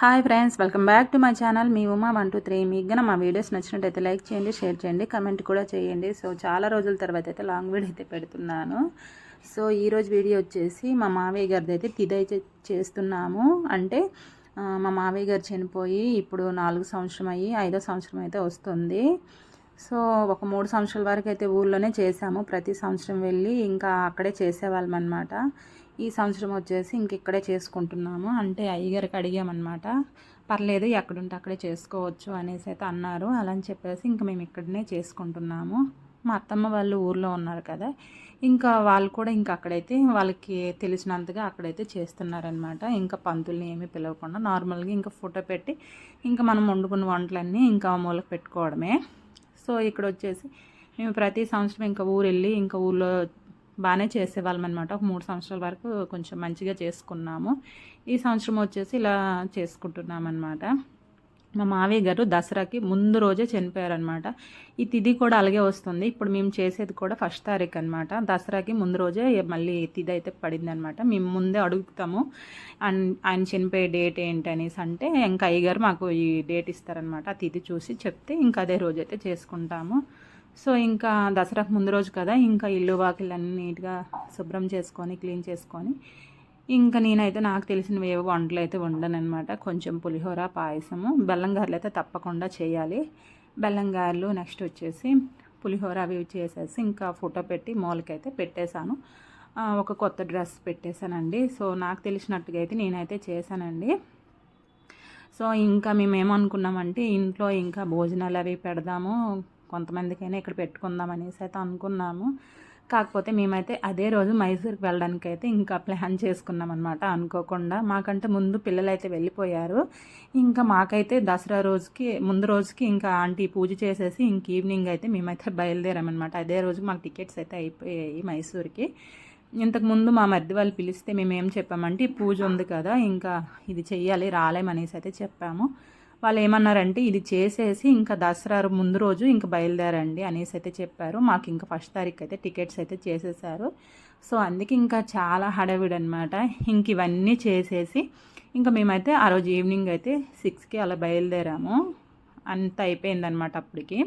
Hi friends welcome back to my channel. Me Uma one two three. మీకు గన మా videos నచ్చినట్టయితే లైక్ చేయండి షేర్ చేయండి కమెంట్ కూడా చేయండి. సో చాలా రోజుల తర్వాత అయితే లాంగ్ వీడియో అయితే పెడుతున్నాను. సో ఈరోజు వీడియో వచ్చేసి మా మావయ్య గారిది అయితే తిదై చేస్తున్నాము. అంటే మా మావయ్య గారు చనిపోయి ఇప్పుడు నాలుగు సంవత్సరం అయ్యి ఐదో సంవత్సరం అయితే వస్తుంది. సో ఒక మూడు సంవత్సరాల వరకు అయితే ఊర్లోనే చేసాము ప్రతి సంవత్సరం వెళ్ళి ఇంకా అక్కడే చేసేవాళ్ళం అనమాట ఈ సంవత్సరం వచ్చేసి ఇంకెక్కడే చేసుకుంటున్నాము. అంటే అయ్యగారికి అడిగామన్నమాట. పర్లేదు ఎక్కడుంటే అక్కడే చేసుకోవచ్చు అనేసి అయితే అన్నారు. అలా అని చెప్పేసి ఇంకా మేము ఇక్కడనే చేసుకుంటున్నాము. మా అత్తమ్మ వాళ్ళు ఊర్లో ఉన్నారు కదా. ఇంకా వాళ్ళు కూడా ఇంకా అక్కడైతే వాళ్ళకి తెలిసినంతగా అక్కడైతే చేస్తున్నారనమాట ఇంకా పంతుల్ని ఏమీ పిలవకుండా నార్మల్గా ఇంకా ఫోటో పెట్టి ఇంకా మనం వండుకున్న వంటలన్నీ ఇంకా మూలకు పెట్టుకోవడమే. సో ఇక్కడ వచ్చేసి మేము ప్రతి సంవత్సరం ఇంకా ఊరు వెళ్ళి ఇంకా ఊళ్ళో బాగానే చేసేవాళ్ళం అనమాట ఒక మూడు సంవత్సరాల వరకు కొంచెం మంచిగా చేసుకున్నాము. ఈ సంవత్సరం వచ్చేసి ఇలా చేసుకుంటున్నాం అనమాట మా మావయ్య గారు దసరాకి ముందు రోజే చనిపోయారనమాట ఈ తిథి కూడా అలాగే వస్తుంది. ఇప్పుడు మేము చేసేది కూడా ఫస్ట్ తారీఖు అనమాట దసరాకి ముందు రోజే మళ్ళీ తిథి అయితే పడింది అనమాట మేము ముందే అడుగుతాము ఆయన చనిపోయే డేట్ ఏంటి అనేసి అంటే ఇంకా అయ్యగారు మాకు ఈ డేట్ ఇస్తారనమాట ఆ తిథి చూసి చెప్తే ఇంకా అదే రోజు అయితే చేసుకుంటాము. సో ఇంకా దసరాకు ముందు రోజు కదా ఇంకా ఇల్లు వాకిళ్ళన్నీ నీట్గా శుభ్రం చేసుకొని క్లీన్ చేసుకొని ఇంకా నేనైతే నాకు తెలిసినవి ఏవో వంటలు అయితే వండనమాట కొంచెం పులిహోర పాయసము బెల్లం గారెలు అయితే తప్పకుండా చేయాలి. బెల్లం గారెలు నెక్స్ట్ వచ్చేసి పులిహోర అవి చేసేసి ఇంకా ఫోటో పెట్టి మూలకైతే పెట్టేశాను. ఒక కొత్త డ్రెస్ పెట్టేశానండి. సో నాకు తెలిసినట్టుగా అయితే నేనైతే చేశానండి. సో ఇంకా మేము ఏమనుకున్నామంటే ఇంట్లో ఇంకా భోజనాలు అవి పెడదాము కొంతమందికైనా ఇక్కడ పెట్టుకుందాం అనేసి అయితే అనుకున్నాము. కాకపోతే మేమైతే అదే రోజు మైసూర్కి వెళ్ళడానికి అయితే ఇంకా ప్లాన్ చేసుకున్నాం అనమాట అనుకోకుండా. మాకంటే ముందు పిల్లలు అయితే వెళ్ళిపోయారు. ఇంకా మాకైతే దసరా రోజుకి ముందు రోజుకి ఇంకా ఆంటీ పూజ చేసేసి ఇంక ఈవినింగ్ అయితే మేమైతే బయలుదేరామన్నమాట అదే రోజు మాకు టికెట్స్ అయితే అయిపోయాయి మైసూర్కి. ఇంతకుముందు మా మధ్య వాళ్ళు పిలిస్తే మేము ఏం చెప్పామంటే ఈ పూజ ఉంది కదా ఇంకా ఇది చెయ్యాలి రాలేమనేసి అయితే చెప్పాము. వాళ్ళు ఏమన్నారంటే ఇది చేసేసి ఇంకా దసరా ముందు రోజు ఇంకా బయలుదేరండి అనేసి అయితే చెప్పారు. మాకు ఇంకా ఫస్ట్ తారీఖు అయితే టికెట్స్ అయితే చేసేసారు. సో అందుకే ఇంకా చాలా హడావిడి అనమాట ఇంక ఇవన్నీ చేసేసి ఇంకా మేమైతే ఆ రోజు ఈవినింగ్ అయితే సిక్స్కి అలా బయలుదేరాము. అంత అయిపోయిందనమాట అప్పటికి.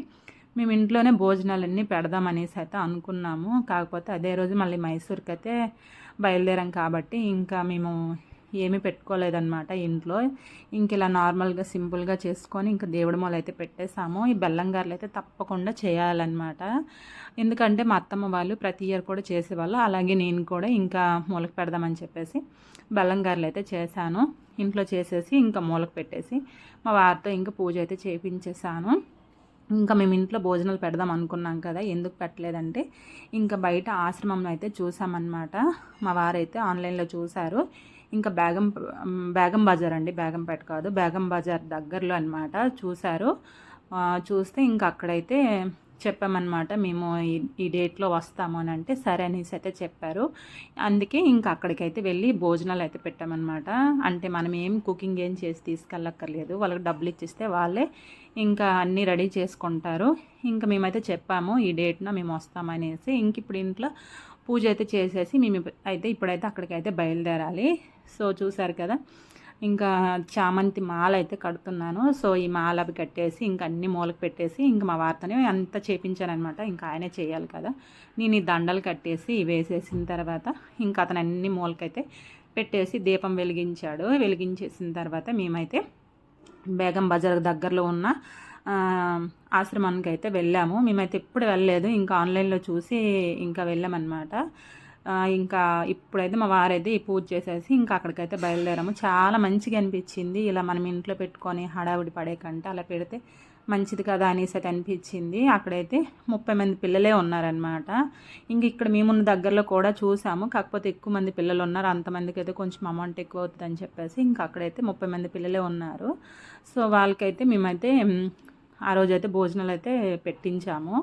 మేము ఇంట్లోనే భోజనాలన్నీ పెడదామనేసి అయితే అనుకున్నాము. కాకపోతే అదే రోజు మళ్ళీ మైసూర్కి అయితే బయలుదేరాం కాబట్టి ఇంకా మేము ఏమీ పెట్టుకోలేదన్నమాట ఇంట్లో. ఇంక ఇలా నార్మల్గా సింపుల్గా చేసుకొని ఇంకా దేవుడి మొదలు అయితే పెట్టేసాము ఈ బెల్లం గారెలు అయితే తప్పకుండా చేయాలన్నమాట. ఎందుకంటే మా అత్తమ్మ వాళ్ళు ప్రతి ఇయర్ కూడా చేసేవాళ్ళు. అలాగే నేను కూడా ఇంకా మూలక పెడదామని చెప్పేసి బెల్లం గారెలు అయితే చేశాను. ఇంట్లో చేసేసి ఇంకా మూలక పెట్టేసి మా వారితో ఇంకా పూజ అయితే చేయించేసాను ఇంకా మేము ఇంట్లో భోజనాలు పెడదాం అనుకున్నాం కదా ఎందుకు పెట్టలేదంటే ఇంకా బయట ఆశ్రమంలో అయితే చూసామన్నమాట. మా వారైతే ఆన్లైన్లో చూశారు. ఇంకా బేగం బేగం బజార్ అండి. బేగంపేట కాదు. బేగం బజార్ దగ్గరలో అనమాట చూశారు. చూస్తే ఇంకా అక్కడైతే చెప్పామన్నమాట. మేము ఈ డేట్లో వస్తాము అని అంటే సరే అనేసి అయితే చెప్పారు. అందుకే ఇంకా అక్కడికైతే వెళ్ళి భోజనాలు అయితే పెట్టామన్నమాట. అంటే మనం ఏం కుకింగ్ ఏం చేసి తీసుకెళ్ళక్కర్లేదు. వాళ్ళకి డబ్బులు ఇచ్చిస్తే వాళ్ళే ఇంకా అన్నీ రెడీ చేసుకుంటారు. ఇంకా మేమైతే చెప్పాము ఈ డేట్న మేము వస్తామనేసి ఇంక ఇప్పుడు ఇంట్లో పూజ అయితే చేసేసి మేము అయితే ఇప్పుడైతే అక్కడికైతే బయలుదేరాలి. సో చూసారు కదా. ఇంకా చామంతి మాల అయితే కడుతున్నాను. సో ఈ మాల అవి కట్టేసి ఇంకా అన్ని మూలకు పెట్టేసి ఇంకా మా వార్తని అంతా చేపించాను అనమాట ఇంకా ఆయనే చేయాలి కదా. నేను ఈ దండలు కట్టేసి వేసేసిన తర్వాత ఇంకా అతను అన్ని మూలకైతే పెట్టేసి దీపం వెలిగించాడు. వెలిగించేసిన తర్వాత మేమైతే బేగం బజార్ దగ్గరలో ఉన్న ఆశ్రమానికి అయితే వెళ్ళాము. మేమైతే ఎప్పుడు వెళ్ళలేదు. ఇంకా ఆన్లైన్లో చూసి ఇంకా వెళ్ళామన్నమాట ఇంకా ఇప్పుడైతే మా వారైతే ఈ పూజ చేసేసి ఇంకా అక్కడికైతే బయలుదేరాము. చాలా మంచిగా అనిపించింది. ఇలా మనం ఇంట్లో పెట్టుకొని హడావిడి పడే కంటే అలా పెడితే మంచిది కదా అనేసి అయితే అనిపించింది. అక్కడైతే ముప్పై మంది పిల్లలే ఉన్నారనమాట ఇంక ఇక్కడ మేమున్న దగ్గరలో కూడా చూసాము. కాకపోతే ఎక్కువ మంది పిల్లలు ఉన్నారు. అంతమందికి అయితే కొంచెం అమౌంట్ ఎక్కువ అవుతుందని చెప్పేసి ఇంకా అక్కడైతే ముప్పై మంది పిల్లలే ఉన్నారు. సో వాళ్ళకైతే మేమైతే ఆ రోజైతే భోజనాలు అయితే పెట్టించాము.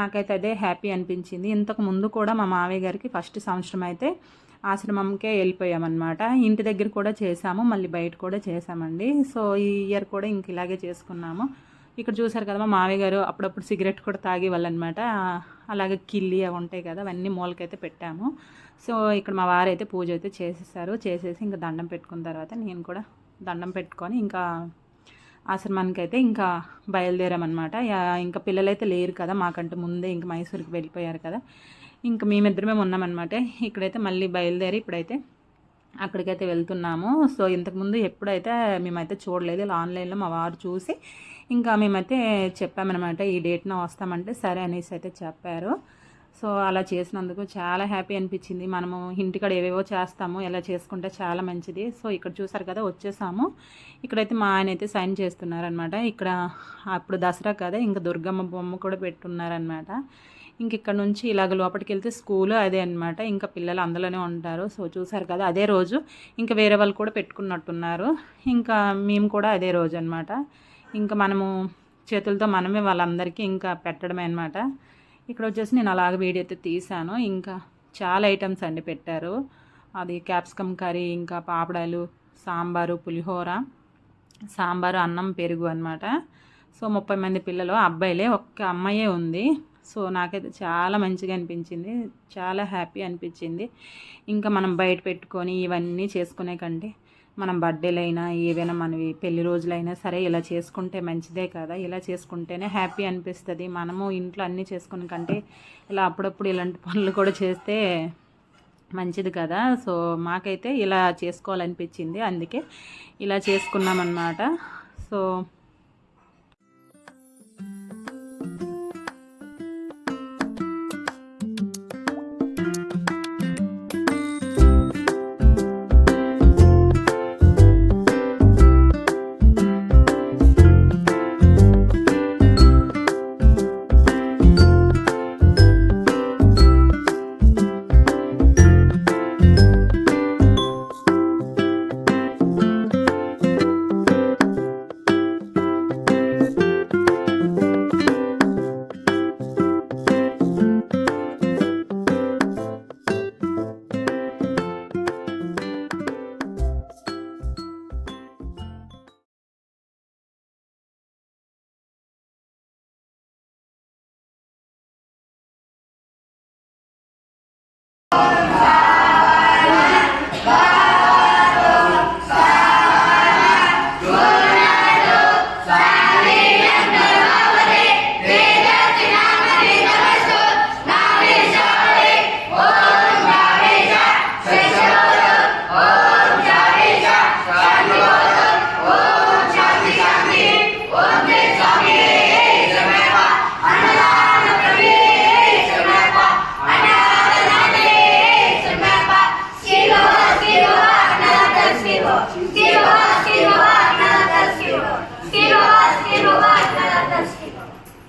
నాకైతే అదే హ్యాపీ అనిపించింది. ఇంతకు ముందు కూడా మా మావయ్య గారికి ఫస్ట్ సంవత్సరం అయితే ఆశ్రమంకే వెళ్ళిపోయామన్నమాట. ఇంటి దగ్గర కూడా చేసాము మళ్ళీ బయట కూడా చేసామండి సో ఈ ఇయర్ కూడా ఇంక ఇలాగే చేసుకున్నాము. ఇక్కడ చూసారు కదా మా మావయ్య గారు అప్పుడప్పుడు సిగరెట్ కూడా తాగే అనమాట అలాగే కిల్లి అవి ఉంటాయి కదా అవన్నీ మూలకైతే పెట్టాము. సో ఇక్కడ మా వారైతే పూజ అయితే చేసేసారు. చేసేసి ఇంకా దండం పెట్టుకున్న తర్వాత నేను కూడా దండం పెట్టుకొని ఇంకా ఆశ్రమానికి అయితే ఇంకా బయలుదేరామన్నమాట. ఇంకా పిల్లలైతే లేరు కదా మాకంటే ముందే ఇంకా మైసూర్కి వెళ్ళిపోయారు కదా. ఇంకా మేమిద్దరమే ఉన్నామన్నమాట. ఇక్కడైతే మళ్ళీ బయలుదేరి ఇప్పుడైతే అక్కడికైతే వెళ్తున్నాము. సో ఇంతకుముందు ఎప్పుడైతే మేమైతే చూడలేదు ఇలా ఆన్లైన్లో మా వారు చూసి ఇంకా మేమైతే చెప్పామన్నమాట ఈ డేట్న వస్తామంటే సరే అనేసి అయితే చెప్పారు. సో అలా చేసినందుకు చాలా హ్యాపీ అనిపించింది. మనము ఇంటికాడ ఏవేవో చేస్తాము ఎలా చేసుకుంటే చాలా మంచిది. సో ఇక్కడ చూసారు కదా వచ్చేసాము. ఇక్కడైతే మా ఆయన అయితే సైన్ చేస్తున్నారనమాట ఇక్కడ అప్పుడు దసరా కదా ఇంకా దుర్గమ్మ బొమ్మ కూడా పెట్టున్నారనమాట ఇంక ఇక్కడ నుంచి ఇలాగ లోపలికి వెళ్తే స్కూల్ అదే అనమాట ఇంకా పిల్లలు అందులోనే ఉంటారు. సో చూసారు కదా అదే రోజు ఇంకా వేరే వాళ్ళు కూడా పెట్టుకున్నట్టున్నారు. ఇంకా మేము కూడా అదే రోజు అనమాట ఇంకా మనము చేతులతో మనమే వాళ్ళందరికీ ఇంకా పెట్టడమే అనమాట ఇక్కడ వచ్చేసి నేను అలాగ వీడియో అయితే తీసాను ఇంకా చాలా ఐటమ్స్ అండి పెట్టారు. అది క్యాప్సికమ్ కర్రీ ఇంకా పాపడాలు సాంబారు పులిహోర సాంబారు అన్నం పెరుగు అనమాట సో ముప్పై మంది పిల్లలు అబ్బాయిలే ఒక్క అమ్మాయే ఉంది. సో నాకైతే చాలా మంచిగా అనిపించింది. చాలా హ్యాపీ అనిపించింది. ఇంకా మనం బయట పెట్టుకొని ఇవన్నీ చేసుకునే కంటే మనం బర్త్డేలైనా ఏవైనా మనవి పెళ్ళి రోజులైనా సరే ఇలా చేసుకుంటే మంచిదే కదా. ఇలా చేసుకుంటేనే హ్యాపీ అనిపిస్తుంది. మనము ఇంట్లో అన్నీ చేసుకునే కంటే ఇలా అప్పుడప్పుడు ఇలాంటి పనులు కూడా చేస్తే మంచిది కదా. సో మాకైతే ఇలా చేసుకోవాలనిపించింది. అందుకే ఇలా చేసుకున్నామన్నమాట. సో